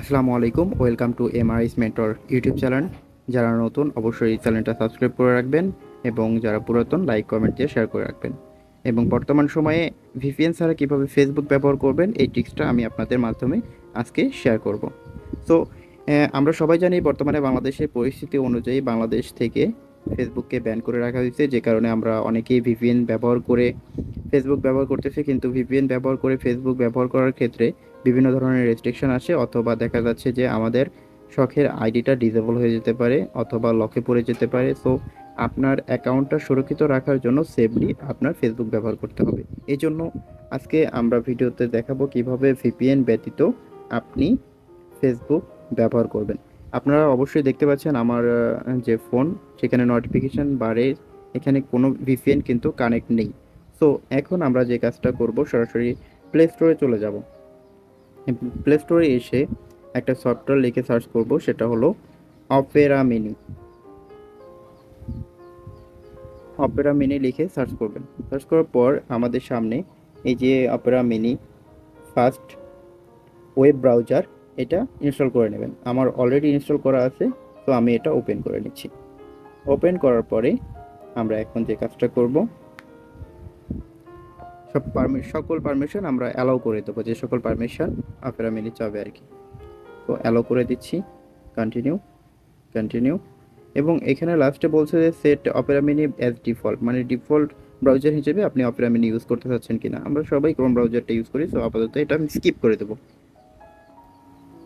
আসসালামু আলাইকুম, welcome to MRIS mentor YouTube channel. যারা নতুন, অবশ্যই চ্যানেলটা সাবস্ক্রাইব করে রাখবেন এবং যারা পুরাতন, লাইক, কমেন্ট দিয়ে শেয়ার করে রাখবেন। এবং বর্তমান সময়ে ভিপিএন ছাড়া কীভাবে ফেসবুক ব্যবহার করবেন, এই টিক্সটা আমি আপনাদের মাধ্যমে আজকে শেয়ার করব। সো আমরা সবাই জানি বর্তমানে বাংলাদেশের পরিস্থিতি অনুযায়ী বাংলাদেশ থেকে ফেসবুককে ব্যান করে রাখা হয়েছে, যে কারণে আমরা অনেকেই ভিপিএন ব্যবহার করে ফেসবুক ব্যবহার করতেছি, কিন্তু ভিপিএন ব্যবহার করে ফেসবুক ব্যবহার করার ক্ষেত্রে বিভিন্ন ধরনের রেস্ট্রিকশন আসে অথবা দেখা যাচ্ছে যে আমাদের শখের আইডিটা ডিসেবল হয়ে যেতে পারে, অথবা লকে পড়ে যেতে পারে। সো আপনার অ্যাকাউন্টটা সুরক্ষিত রাখার জন্য সেফলি আপনার ফেসবুক ব্যবহার করতে হবে। এই জন্য আজকে আমরা ভিডিওতে দেখাবো কীভাবে ভিপিএন ব্যতীত আপনি ফেসবুক ব্যবহার করবেন। আপনারা অবশ্যই দেখতে পাচ্ছেন আমার যে ফোন সেখানে নোটিফিকেশান বারে এখানে কোনো ভিপিএন কিন্তু কানেক্ট নেই। সো এখন আমরা যে কাজটা করব, সরাসরি প্লে স্টোরে চলে যাব। প্লে স্টোরে এসে একটা সফটওয়্যার লিখে সার্চ করব, সেটা হলো অপেরা মিনি অপেরা মিনি লিখে সার্চ করবেন। সার্চ করার পর আমাদের সামনে এই যে Opera Mini fast web browser এটা ইনস্টল করে নেবেন। আমার অলরেডি ইনস্টল করা আছে, তো আমি এটা ওপেন করে নিচ্ছি। ওপেন করার পরে আমরা এখন যে কাজটা করব সব পারমি সকল পারমিশন আমরা অ্যালাউ করে দেবো, যে সকল পারমিশন আপনারা মেনে চাবে আর কি। তো অ্যালাউ করে দিচ্ছি কন্টিনিউ কন্টিনিউ এবং এখানে লাস্টে বলছে যে set Opera Mini as default মানে ডিফল্ট ব্রাউজার হিসেবে আপনি অপেরা মিনি ইউজ করতে চাচ্ছেন কিনা। আমরা সবাই ক্রোম ব্রাউজারটা ইউজ করি তো আপাতত এটা আমি স্কিপ করে দেবো।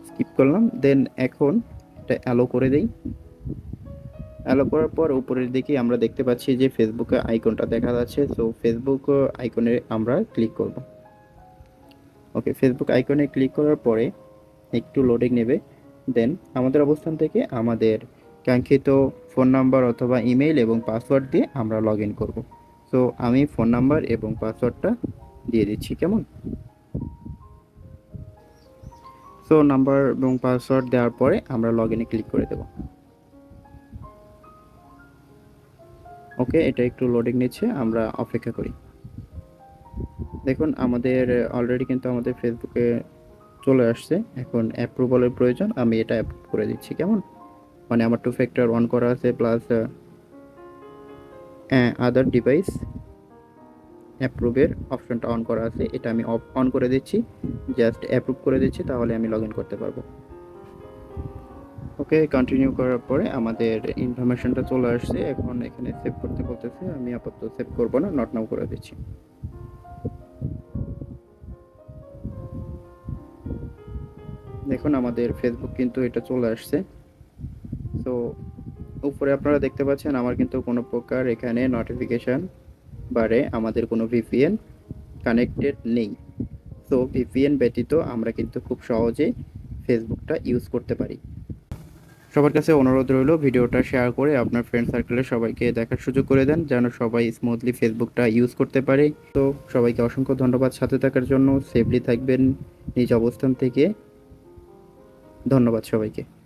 স্কিপ করলাম দেন এখন এটা অ্যালো করে দেই। অ্যালো করার পর উপরের দিকে আমরা দেখতে পাচ্ছি যে ফেসবুকে আইকনটা দেখা যাচ্ছে। সো ফেসবুক আইকনে আমরা ক্লিক করব। ওকে ফেসবুক আইকনে ক্লিক করার পরে একটু লোডিং নেবে। দেন আমাদের অবস্থান থেকে আমাদের কাঙ্ক্ষিত ফোন নাম্বার অথবা ইমেইল এবং পাসওয়ার্ড দিয়ে আমরা লগ ইন করব। সো আমি ফোন নাম্বার এবং পাসওয়ার্ডটা দিয়ে দিচ্ছি, কেমন? সো নাম্বার এবং পাসওয়ার্ড দেওয়ার পরে আমরা লগ ইনে ক্লিক করে দেব। ওকে, এটা একটু লোডিং নিচ্ছে, আমরা অপেক্ষা করি। দেখুন, আমাদের অলরেডি কিন্তু আমাদের ফেসবুকে চলে আসছে। এখন অ্যাপ্রুভালের প্রয়োজন, আমি এটা অ্যাপ্রুভ করে দিচ্ছি, কেমন? মানে আমার টু ফ্যাক্টর অন করা আছে প্লাস আদার ডিভাইস অ্যাপ্রুভের অপশনটা অন করা আছে, এটা আমি অফ অন করে দিচ্ছি। জাস্ট অ্যাপ্রুভ করে দিচ্ছি, তাহলে আমি লগ করতে পারব। ওকে কন্টিনিউ করার পরে আমাদের ইনফরমেশনটা চলে আসছে। এখন এখানে সেভ করতে বলতেছে, আমি আপাতত সেভ করব না নট নাও করে দিচ্ছি। দেখুন, আমাদের ফেসবুক কিন্তু এটা চলে আসছে। তো উপরে আপনারা দেখতে পাচ্ছেন, আমার কিন্তু কোনো প্রকার এখানে নোটিফিকেশান বারে আমাদের কোনো ভিপিএন কানেক্টেড নেই। সো ভিপিএন ব্যতীত আমরা কিন্তু খুব সহজে ফেসবুকটা ইউজ করতে পারি। সবার কাছে অনুরোধ রইল ভিডিওটা শেয়ার করে আপনার ফ্রেন্ড সার্কেলে সবাইকে দেখার সুযোগ করে দেন, যেন সবাই স্মুথলি ফেসবুকটা ইউজ করতে পারে। তো সবাইকে অসংখ্য ধন্যবাদ সাথে থাকার জন্য। সেফলি থাকবেন নিজ অবস্থান থেকে। ধন্যবাদ সবাইকে।